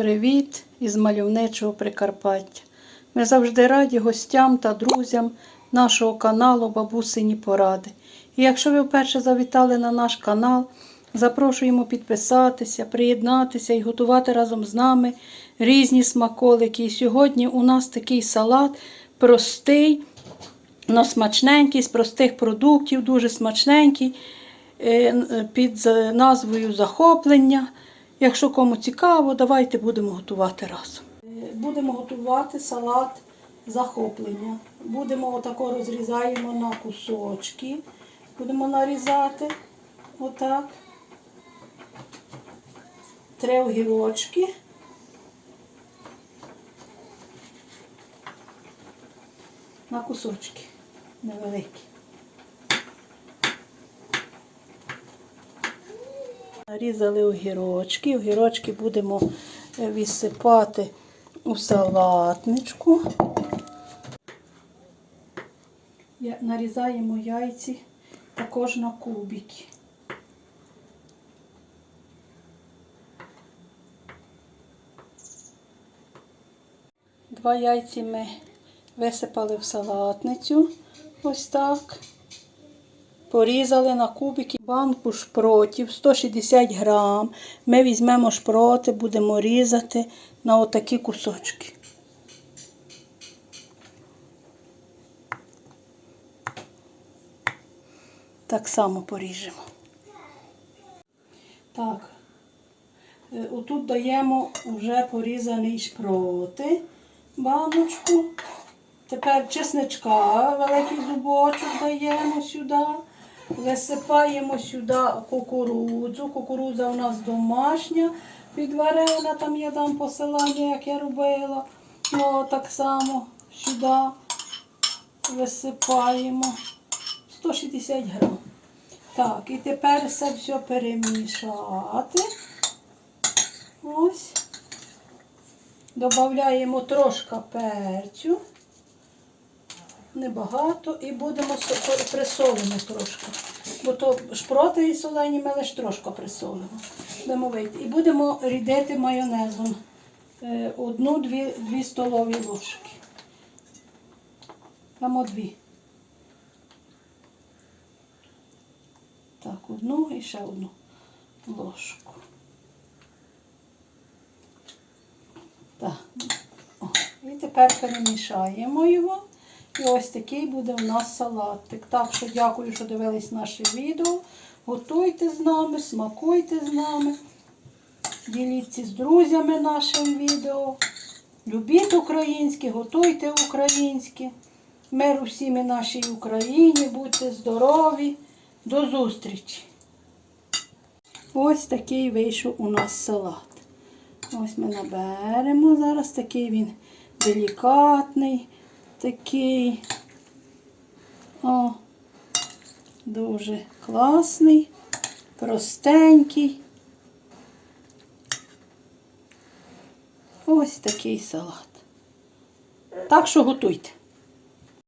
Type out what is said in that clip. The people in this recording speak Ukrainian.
Привіт із мальовничого Прикарпаття. Ми завжди раді гостям та друзям нашого каналу Бабусині Поради. І якщо ви вперше завітали на наш канал, запрошуємо підписатися, приєднатися і готувати разом з нами різні смаколики. І сьогодні у нас такий салат простий, але смачненький, з простих продуктів, дуже смачненький, е, під назвою Захоплення. Якщо кому цікаво, давайте будемо готувати разом. Будемо готувати салат захоплення. Будемо отако розрізаємо на кусочки. Будемо нарізати отак. Три огірочки. На кусочки невеликі. Нарізали огірочки. Огірочки будемо е, відсипати у салатничку. Нарізаємо яйці також на кубики. Два яйці ми висипали в салатницю. Ось так. Порізали на кубики банку шпротів 160 грам. Ми візьмемо шпроти, будемо різати на отакі кусочки. Так само поріжемо. Так. Е, Отут даємо вже порізаний шпроти, баночку. Тепер чесничка, великий зубочок даємо сюди. Висипаємо сюди кукурудзу. Кукурудза у нас домашня, підварена, там я дам посилання, як я робила. Ну, так само сюди висипаємо 160 грам. Так, і тепер все все перемішати. Ось. Додаємо трошки перцю. Небагато. І будемо со- присолимо трошки. Бо то шпроти і солені ми лише трошки присолимо. Будемо. І будемо рідити майонезом. Е, Одну-дві столові ложки. Там дві. Так, одну і ще одну ложку. Так. О, І тепер перемішаємо його. Ось такий буде у нас салатик. Так що дякую, що дивились наше відео. Готуйте з нами, смакуйте з нами. Діліться з друзями нашим відео. Любіть українське, готуйте українське. Мир усім і нашій Україні. Будьте здорові. До зустрічі! Ось такий вийшов у нас салат. Ось ми наберемо зараз такий він делікатний, такий. О, дуже класний, простенький. Ось такий салат. Так що готуйте.